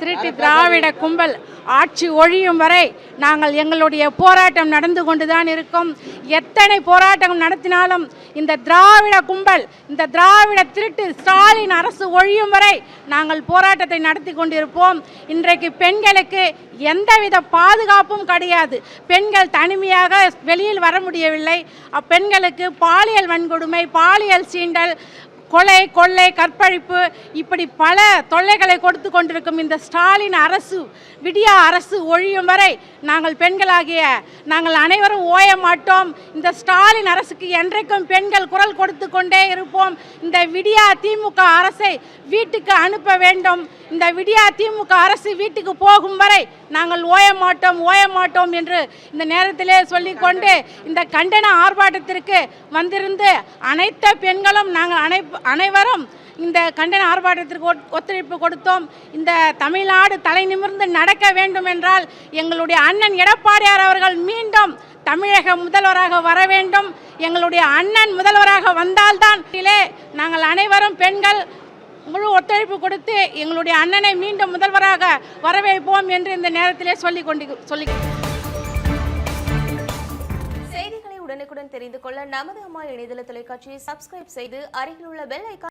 திருட்டு திராவிட கும்பல் ஆட்சி ஒழியும் வரை நாங்கள் எங்களுடைய போராட்டம் நடந்து கொண்டுதான் இருக்கும். எத்தனை போராட்டம் நடத்தினாலும் இந்த திராவிட கும்பல் இந்த திராவிட திருட்டு ஸ்டாலின் அரசு ஒழியும் வரை நாங்கள் போராட்டத்தை நடத்தி கொண்டிருப்போம். இன்றைக்கு பெண்களுக்கு எந்தவித பாதுகாப்பும் கிடையாது. பெண்கள் தனிமையாக வெளியில் வர முடியவில்லை. அப்பெண்களுக்கு பாலியல் வன்கொடுமை பாலியல் சீண்டல் கொலை கொள்ளை கற்பழிப்பு இப்படி பல தொல்லைகளை கொடுத்து கொண்டிருக்கும் இந்த ஸ்டாலின் அரசு விடியா அரசு ஒழியும் வரை நாங்கள் பெண்களாகிய நாங்கள் அனைவரும் ஓய மாட்டோம். இந்த ஸ்டாலின் அரசுக்கு என்றைக்கும் பெண்கள் குரல் கொடுத்து கொண்டே இருப்போம். இந்த விடியா திமுக அரசை வீட்டுக்கு அனுப்ப வேண்டும். இந்த விடியா திமுக அரசு வீட்டுக்கு போகும் வரை நாங்கள் ஓய மாட்டோம் ஓய மாட்டோம் என்று இந்த நேரத்திலே சொல்லிக்கொண்டு இந்த கண்டன ஆர்ப்பாட்டத்திற்கு வந்திருந்து அனைத்து பெண்களும் நாங்கள் அனை அனைவரும் இந்த கண்டன ஆர்ப்பாட்டத்திற்கு ஒத்துழைப்பு கொடுத்தோம். இந்த தமிழ்நாடு தலை நிமிர்ந்து நடக்க வேண்டும் என்றால் எங்களுடைய அண்ணன் எடப்பாடியார் அவர்கள் மீண்டும் தமிழக முதல்வராக வர வேண்டும். எங்களுடைய அண்ணன் முதல்வராக வந்தால்தான் நாங்கள் அனைவரும் பெண்கள் முழு ஒத்துழைப்பு கொடுத்து எங்களுடைய அண்ணனை மீண்டும் முதல்வராக வரவேற்போம் என்று இந்த நேரத்திலே சொல்லிக் கொண்டு சொல்லி செய்திகளை உடனுக்குடன் தெரிந்து கொள்ள நமது அம்மா இணையதள தொலைக்காட்சியை சப்ஸ்கிரைப் செய்து அருகில் உள்ள பெல் ஐக்கான்